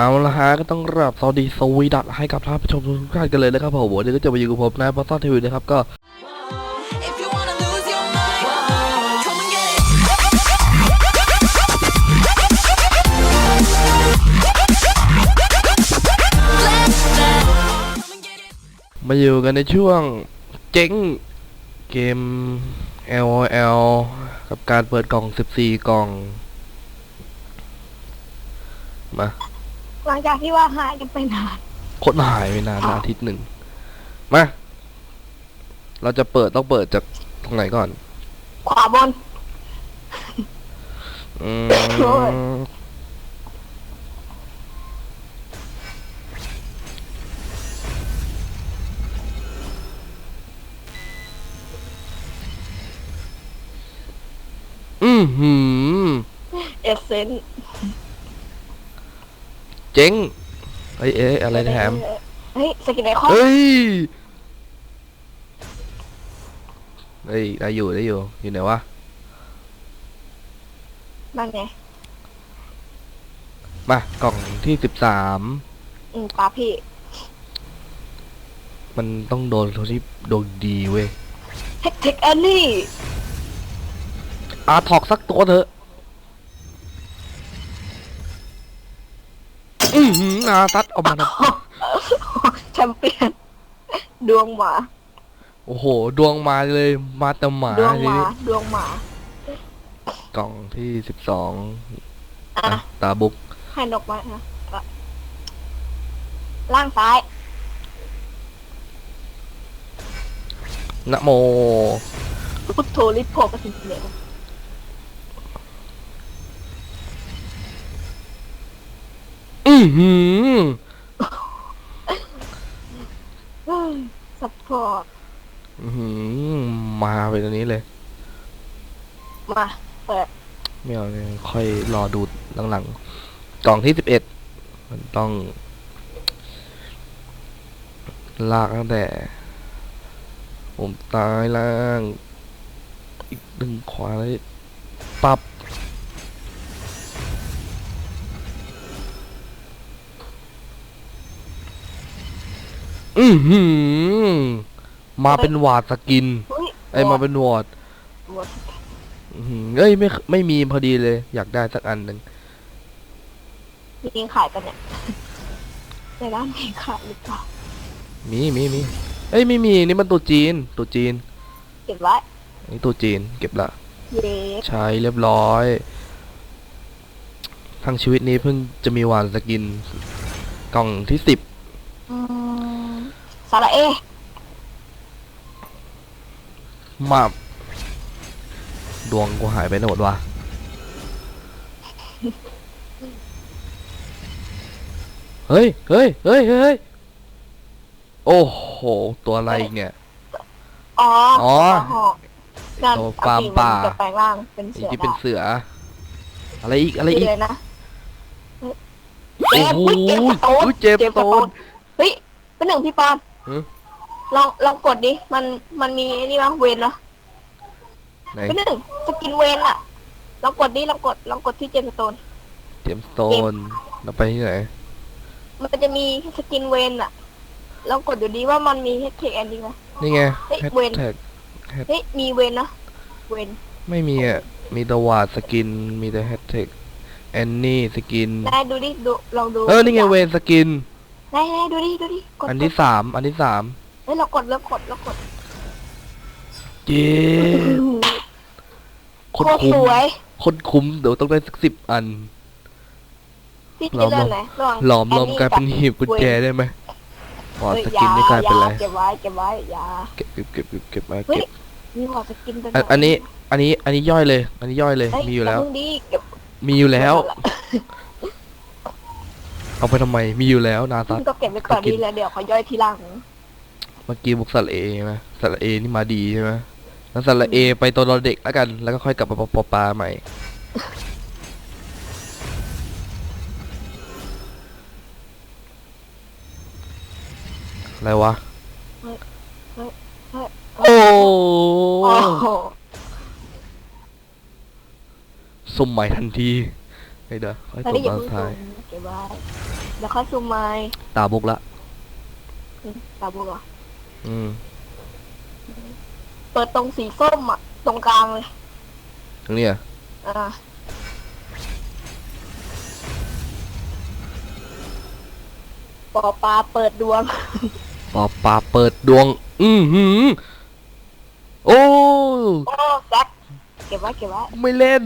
เอาละฮะก็ต้องรับสวัสดีสวีดัตให้กับท่านผู้ชมทุกท่านกันเลยนะครับผมวันนี้ก็จะมาอยู่กับผมนายพัตตาทีวีนะครับก็มาอยู่กันในช่วงเจ๊งเกม LOL กับการเปิดกล่อง 14 กล่อง มา หลังจากที่ว่าหายกันไปนานโคตรหายไปนานนะอาทิตย์หนึ่งมาเราจะเปิดต้องเปิดจากตรงไหนก่อน ขวาบน อืโอ้ย มอือหือเอเซน เจ๊งเอ้ยเอ้ยอะไรแถมเฮ้ยสกินไอคอนเฮ้ยเฮ้ยได้อยู่ได้อยู่อยู่ไหนวะนั่นไงมากล่องที่สิบสามอืมปลาพี่ มันต้องโดนตัวที่โดนดีเว้ยเทคเทคอันนี้อาถอกสักตัวเถอะ อือหืออาซัดออกมาทำแชมเปี้ยน ดวงหมา โอ้โห ดวงมาเลย มาแต่หมาดวงทีหมา นี้ดวงหมา กล่องที่สิบสองอะ ตาบุกให้นกมาฮะอะล่างซ้าย นะโมพุทโธลิโพกระสินเหล อหือเฮ้ยซัพพอร์ตอื้อหือมาไปตรงนี้เลย มาเปิดไม่เอาเลยค่อยรอดูหลังๆกล่องที่สิบเอ็ดมันต้อง ลากตั้งแต่ ผมตายล่าง อีกดึงขวาเลยปับ อือหือ มาเป็นวาดสกินเฮ้ยไอ้ยมาเป็นวอร์ดวอดอื้อหือเอ้ยไม่ไม่มีพอดีเลย อยากได้สักอันหนึ่งมีขายกันเนี่ยในร้านมีขายหรือเปล่ามีมีมีเอ้ยไม่มีนี่มันตัวจีน ตัวจีนเก็บไว้อันนี่ตัวจีน เก็บละ เย้ใช้เรียบร้อย ทั้งชีวิตนี้เพิ่งจะมีวานสกิน กล่องที่สิบอืม สาระเอมาบดวงกูหายไปไหนหมดวะเฮ้ยเฮ้ยเฮ้ยเฮ้ยโอ้โห ตัวอะไรอีกเนี่ย อ๋ออ๋อนั่นตัวเอฟาร์มจริงป่านจะแปลงร่างเป็นอีเสือที่เป็นได้เสือ อะไรอีกอะไรดีอีก เลยนะโอ้โหเจ็บเจ็บเจ็บสะโตโตนนเฮ้ยเป็นหนึ่งพี่ปอน ฮะลองลองกดดิ มันมันมีไอ้นี่มั้ยเวนเหรอไหนเป็นหนึ่งสกินเวนอะลองกดดิลองกดลองกดที่เจมสโตน เจมสโตนเราไปที่ไหนมันจะมีสกินเวนอะลองกดดูดิว่ามันมีเฮดเทคแอนดิ้งไหม นี่ไงเฮ้ยแฮชเวนแท็กเฮ้ยมีเวนนะเวนไม่มีอะ มีแตวาดสกิน มีแต่แฮชแท็กแอนนี่สกิน ได้ดูดิดูลองดู เออ นี่ไงเวนสกิน ได้ได้ดูดิดูดิกดอันที่สามอันที่สามเฮ้ยเรากดแล้วกดแล้วกดเย้โคโคตรตรคุ้สมวยโคตรคุ้มเดี๋ยวต้องได้สักสิบอัน พี่จะเลือกไหนระหว่างหลอมรวมแนนี่กลายเป็นหีบกุญแจได้ไหมวอดเฮ้ยสกินนี่กลายเป็นอะไรอเก็บไว้เก็บไว้อย่าเก็บเก็บเก็บเก็บเก็บมาเฮ้ยเก็บมีหอสกินด้วยอันอันนี้ อันนี้ อันนี้ย่อยเลย อันนี้ย่อยเลยเฮ้มีอยู่แล้วาเพิ่งดีเก็บมีอยู่แล้ว เก็บเอาไปทำไมมีอยู่แล้วนาไว้ซัละดก็เก็บไว้ก่อนก็กินดีแล้วเดี๋ยวขอย่อยทีหลัง เมื่อกี้บุกสระเอใช่ไหมสระเอนี่มาดีใช่ไหมแล้วสระเอไปตัวรอเด็กแล้วกัน แล้วก็ค่อยกลับมาปอปลาใหม่อะไรวะ โอ้โอ้โหสมใหม่ทันทีไอ้เด้อค่อยตอนตนี้บอย่าตอนเพิ่งท้ายส่ง เก็บไว้เดี๋ยวค่อยซูมไม้ตาบุกละ ตาบุกเหรออืม เปิดตรงสีส้มอะ ตรงกลางเลยตรงเนี้ยอ่าปอปลาเปิดดวง ปอปลาเปิดดวง อือหือ โอ้ โอ้แจ็คเก็บไว้เก็บไว้ไม่เล่น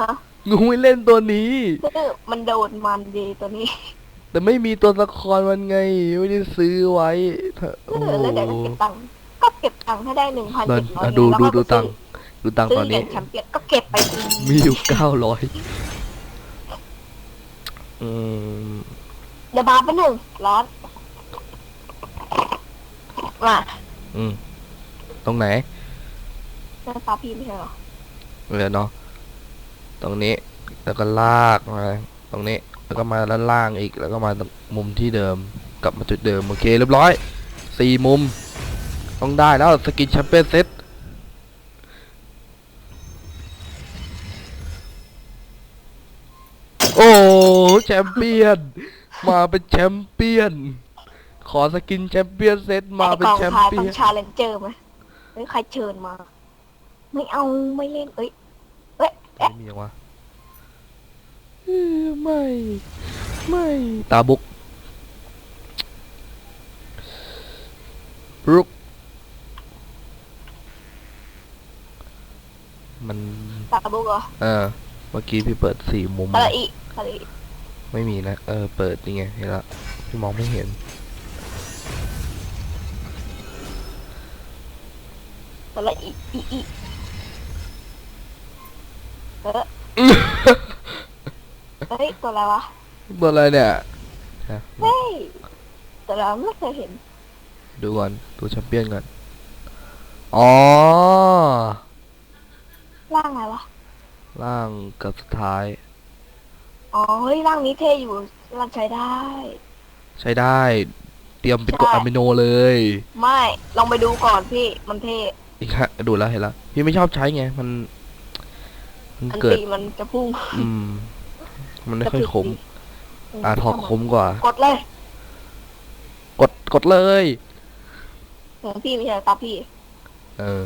ฮะ งูไม่เล่นตัวนี้คือมันโดนมันดีตัวนี้แต่ไม่มีตัวละครมันไงไม่ได้ซื้อไว้เถอะเอโอ้อโหแล้วเดี๋ยวก็เก็บตังค์ก็เก็บตังค์ให้ได้หนึ่งพันเดิเจ็นดร้อยอะดูดูดูตังค์ดูตังค์ซื้ตออนเหรีนี้ยญแชมเปี้ยนก็เก็บไปอีกมีอยู่เก้าร้อยอืมเดี๋ยวบาร์ไปหนึ่งร้อนมาอืม ตรงไหนหน้าตาพี่ไม่ใช่เหรอเดี๋ยวเนาะ ตรงนี้แล้วก็ลากมาตรงนี้แล้วก็มาด้านล่างอีกแล้วก็มาตรงมุมที่เดิมกลับมาจุดเดิมโอเคเรียบร้อยสี่มุม ต้องได้แล้วสกินแชมเปี้ยนเซตโอ้แชมเปี้ยน มาเป็นแชมเปี้ยน ขอสกินแชมเปี้ยนเซตมาเป็นแชมเปี้ยนชาเลนเจอร์ไหมใครเชิญมา ไม่เอาไม่เล่นเอ้ย ไม่มียังวะเอ้อไม่ ไม่ตาบุกรุก มันตาบุกเหรอเออเมื่อกี้พี่เปิดสี่มุม ตาละอีตาละอีไม่มีนะ เออ เปิดนี่ไงเห็นละพี่มองไม่เห็นตาละอีอีอี เออเฮ้ยตัวอะไรวะเบอร์อะไรเนี่ยฮะเฮ้ยตัวเราไม่เคยเห็น ดูก่อนดูแชมเปี้ยนก่อน อ๋อ ร่างอะไรวะล่างกับสุดท้าย อ๋อ เฮ้ย ร่างนี้เท่อยู่ร่างใช้ได้ ใช้ได้ เตรียมเป็นกรดใช่อะมิโนเลย ไม่ ลองไปดูก่อนพี่ มันเท่อีกฮะดูแล้วเห็นแล้ว พี่ไม่ชอบใช้ไง มัน มันอันเกิด ตีมันจะพุ่งอืม มันไม่ค่อยคมอืมอาทอกคมกว่า กดเลยกดกดเลยของพี่ไม่ใช่ตาพี่เออ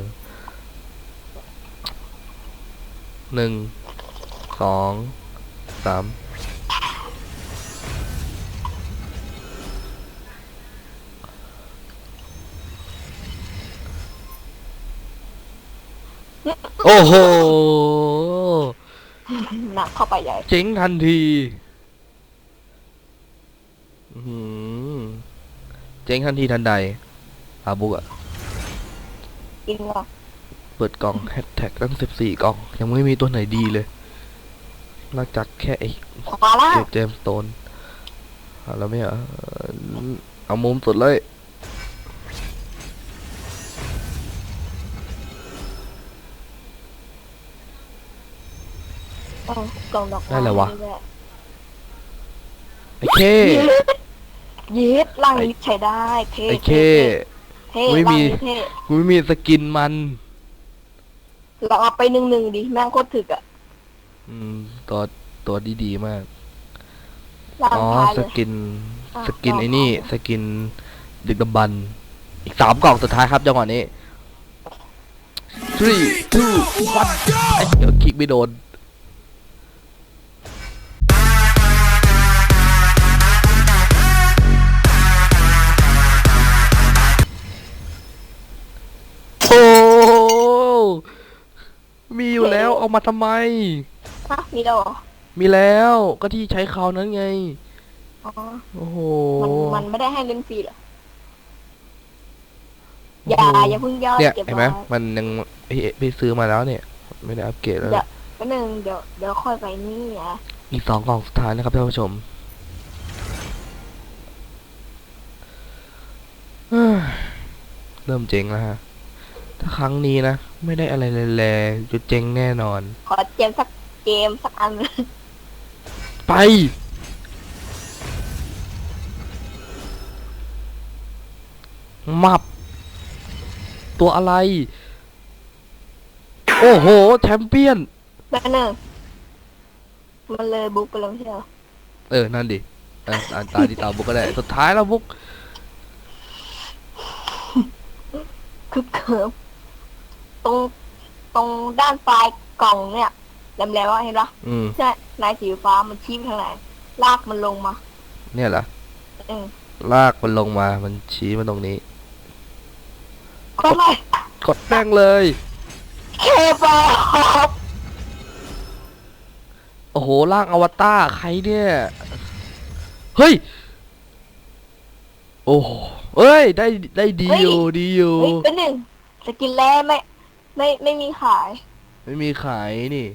หนึ่งสองสามโอ้โห หนักเข้าไปใหญ่ เจ๊งทันทีอื้อหือเจ๊งทันทีทันใดอาบุกอะกินก่อนเปิดกล่องแฮชแท็กตั้งสิบสี่กล่อง ยังไม่มีตัวไหนดีเลยนอกจากแค่ไอ้มาละเก็บเจมสโตนเอาแล้วไม่เหรอเอ่อเอามุมสุดเลย เออกล่องดอกไม้ได้อะไรวะนี่แหลไอ้เคเย็ดร่างนี้ใช้ได้เท่ไอ้เค เท่ไม่ร่างมีนี้เท่กูไม่มีสกินมัน เราเอาไปหนึ่งหนึ่งดิแม่งโคตรถึกอะอืม ตัวตัวดีๆมากร่างอ๋อ ท้ายสเลย กิน อะสกินลองไอ้นี่เอาสกิน ดึกดำบันอีกสามกล่องสุดท้ายครับจังหวะนี้ three two one ไอ้เดี๋ยวคลิกไม่โดน เอามาทำไม ฮะมีแล้วเหรอมีแล้วก็ที่ใช้คราวนั้นไง อ๋อโอ้โหมันมันไม่ได้ให้เล่นฟรีเหรออย่าอย่าเพิ่งย่อเนี่ยเก็บเห็นไหมไว้มันยังพี่พี่ซื้อมาแล้วเนี่ย ไม่ได้อัปเกรดแล้วเดี๋ยวก็หนึ่งเดี๋ยวเดี๋ยวค่อยไปนี่อะอีกสองกล่องสุดท้ายนะครับท่านผู้ชมเฮ้ยเริ่มเจ๊งแล้วฮะ ถ้าครั้งนี้นะ ไม่ได้อะไรแรงๆจะเจ๊งแน่นอน ขอเกมสักเกมสักอันไป มับ ตัวอะไร โอ้โห แชมเปี้ยนแป๊บหนึงมันเลยบุ๊กไปแล้วไม่ใช่เหรอเออ นั่นดิเอออ่านตาที่ตาบุกก็ได้ สุดท้ายแล้วบุกคือเคิร์ฟ ตรงตรงด้านปลายกล่องเนี่ยแหลมๆอะเห็นปะอืม ใช่ลายสีฟ้ามันชี้ไปทางไหนลากมันลงมาเนี่ยเหรอ เออลากมันลงมา มันชี้มาตรงนี้ ก็ไม่กดแป้งเลย เคบอลโอ้โหร่างอวตารใครเนี่ย เฮ้ย โอ้โหเอ้ย ได้ได้ดีอยู่ดีอยู่ เฮ้ยเป็นหนึ่งสกินแร่ไม่ ไม่ไม่มีขาย ไม่มีขายนี่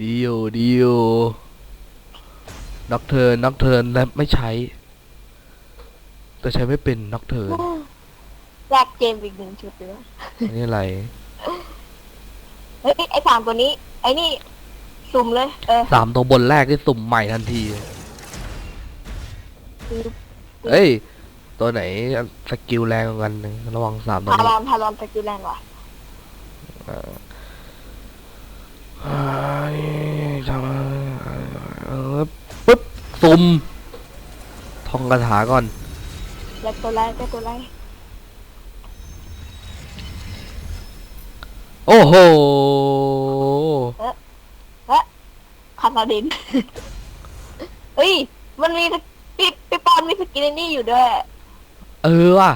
ดีอยู่ดีอยู่น็อกเทิร์นน็อกเทิร์นและไม่ใช้ แต่ใช้ไม่เป็นน็อกเทิร์นแลกเจมส์อีกหนึ่งชุดเลยอันนี้อะไรเฮ้ยไอ้สามตัวนี้ ไอ้นี่สุ่มเลย เออสามตัวบนแรกที่สุ่มใหม่ทันทีคือเอ้ย ตัวไหนสกิลแรงกว่ากันหนึ่งระหว่างสามตัวพานี้รอนพารอนสกิลแรงกว่าอ่านี่ ทำเออปึ๊บสุ่มท่องคาถาก่อนแล้วตัวแรกก็ตัวแรกโอ้โหคาซาดินเฮ้ย มันมีสกิปพี่ปอนมีสกินไอ้นี่อยู่ด้วย เออว่ะ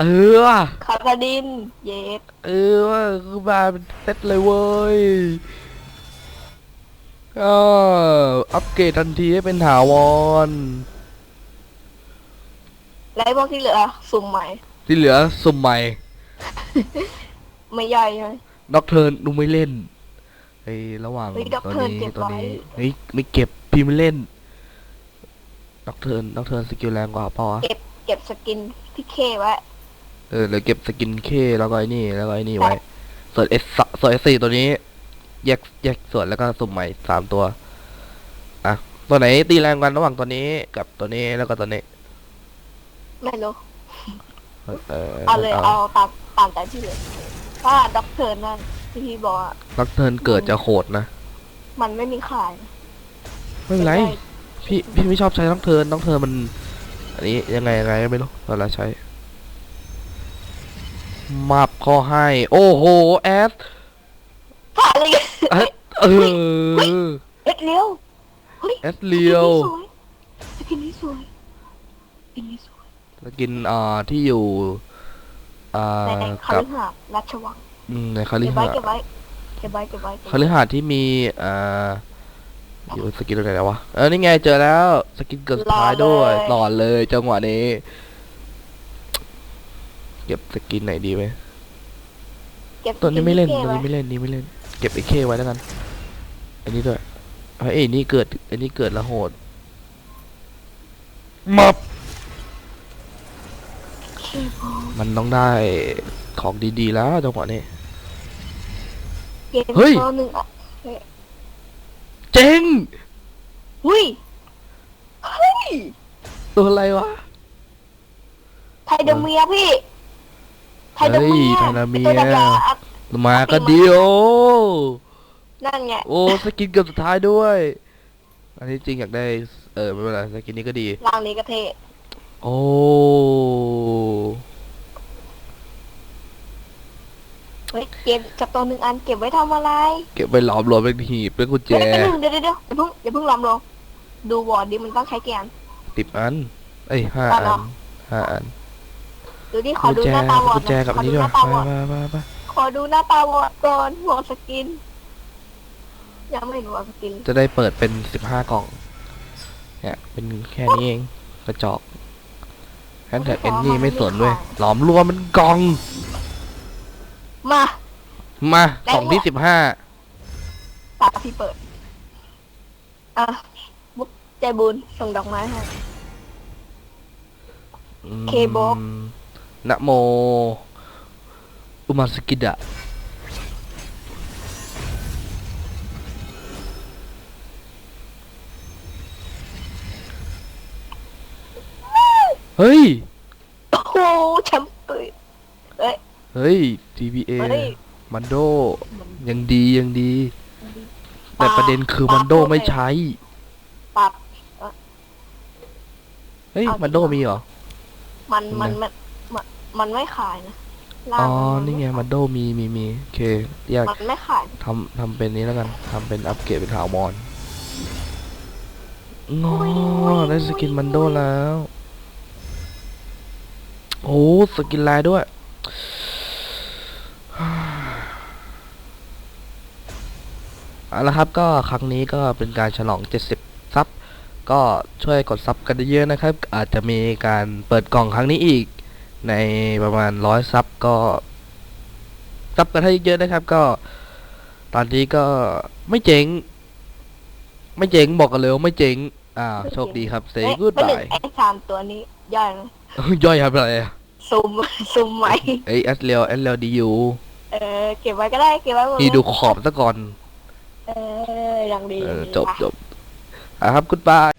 เออว่ะคาซาดิน เย็ดเออว่ะคือมาเป็นเซตเลยเว้ยก็อัปเกรดทันทีให้เป็นถาวร แล้วไอ้พวกที่เหลือ สุ่มใหม่ ที่เหลือสุ่มใหม่ ไม่ย่อยใช่ไหมด็อกเทิร์นดูไม่เล่นไอ้ระหว่างเฮ้ยตัว Nocturne นี้เก็บตัวไว้ นี้เฮ้ยไม่เก็บพี่ไม่เล่น ด็อกเทิร์นด็อกเทิร์นสกิลแรงกว่าเปล่าวะเก็บเก็บสกินพี่เคไว้ เออเดี๋ยวเก็บสกินเคแล้วก็ไอ้นี่ แล้วก็ไอ้นี่ไว้ ส่วนเอสส่วนเอสสี่ตัวนี้ แยกแยกส่วนแล้วก็สุ่มใหม่สามตัวอะตัวไหนตีแรงกันระหว่างตัวนี้กับตัวนี้แล้วก็ตัวนี้ไม่รู้เออเอาเลยเอาตามตามใจพี่เลยว่าด็อกเตอร์นั่นที่พี่บอกอะด็อกเทิร์นเกิดจะโหดนะมันไม่มีขายไม่เป็นไรพี่พี่ไม่ชอบใช้ด็อกเทิร์นด็อกเทิร์นมัน อันนี้ยังไงยังไงไม่รู้เวลาใช้ มับข้อให้ โอ้โห แอสผ่านเลยเอ้ยเออ เอ็ดเลี้ยวเฮ้ยแอสเลียว สกินนี้สวยสกินนี้สวยสกินอ่าที่อยู่ อ่าสกินนี้สวยในคากับ ลิหาสราชวังอืมในคาลิเก็บไว้หาเก็บไว้เก็บไว้เก็บไว้เก็บคาไว้ลิหาที่มีอ่าอยู่สกินตรงไหนแล้ววะเออนี่ไงเจอแล้ว สกินเกิดสุดท้ายด้วยหลอนเลยจังหวะนี้เก็บสกินไหนดีไหมเก็บตัวนี้ไม่เล่นสกิตัวพี่นี้ไม่เล่นนี่ไม่เล่น เก็บไอเคไว้แล้วกัน อันนี้ด้วยเฮ้ยนี่เกิดอันนี้เกิดและโหดมับเคบอลมันต้องได้ของดีๆแล้วจังหวะนี้เกมเฮ้ยตัวหนึ่งอะเจ๋งหุ้ยเฮ้ยตัวอะไรวะไทยเดอเมียพี่ไทยเดอเมียเฮ้ยไทยเดอเมียป็นตัวดำๆอะมาก็เดียว นั่นไงโอ้สกินเกือบสุดท้ายด้วย อันนี้จริงอยากได้ เออไม่เป็นไรสกินนี้ก็ดี รางนี้ก็เท่โอ้เฮ้ยเกมจับตัวหนึ่งอันเก็บไว้ทำอะไรเก็บไปหลอมรวมเป็นหีบเป็นกุญแจเดี๋ยวเดี๋ยวเดี๋ยวเดี๋ยวอย่าเพิ่งอย่าเพิ่งล้อมลงดูวอร์ดดิมันต้องใช้กี่อันสิบอัน เอ้ยห้าอะอัเนาะนห้าอัน ดูดิขอกุญดูแจหน้าตาวอร์กุดญแจกับขอัอนดูนี้หด้วยน้าตาวอร์ดมามามาขอดูหน้าตาวอร์ดก่อนวอร์ดสกิน ยังไม่รู้วอร์ดสกิน จะได้เปิดเป็นสิบห้ากล่อง เนี่ย เป็นแค่นี้เอง กระจอกแฮนด์แท็กเอนนี่ไม่สนด้วย หลอมรวมเป็นกล่อง มา มาได้กล่องที่หมดสิบห้าตาพี่เปิด อะบุ๊กใจบุญส่งดอกไม้ให้เคบ็อก นะโม อุมาสกิดะเฮ้ย โอ้โหแชมป์เอ้ยเอ้ย เฮ้ย TBA เฮ้ย มันโด ยังดียังดี แต่ประเด็นคือมันโดไม่ใช้ปัดเฮ้ย เอามันโดจริงเหรอมีเหรอ มัน มัน มัน มันมันไม่ขายนะล่าอ๋อ มันี่ไงม่มันโดมีมีมีโอเคอยากมันไม่ขายทำทำเป็นนี้แล้วกันทำเป็นอัปเกรดเป็นถาวรงอได้สกินมันโดแล้ว โอ้สกินลายด้วยเอาละครับก็ครั้งนี้ก็เป็นการฉลอง 70 ซับ ก็ช่วยกดซับกันเยอะๆนะครับ อาจจะมีการเปิดกล่องครั้งนี้อีก ในประมาณร้อยซับก็ซับกันให้เยอะนะครับ ก็ ตอนนี้ก็ไม่เจ๋ง ไม่เจ๋งบอกกันเลยว่าไม่เจ๋ง อ่า โชคดีครับเซเอ้ยกูดเป็นหนึ่บางยไอ้สามตัวนี้ย่อยไหมย่อยครับอะไรอะซูมซูมไหมเอ้ยแอดเรียวแอดเรียวดีอยู่เออเก็บไว้ก็ได้เก็บไว้หมดนี่ดูขอบซะก่อน เอออย่างดีเอออย่างดีจบว่ะจบอะครับกูดบาย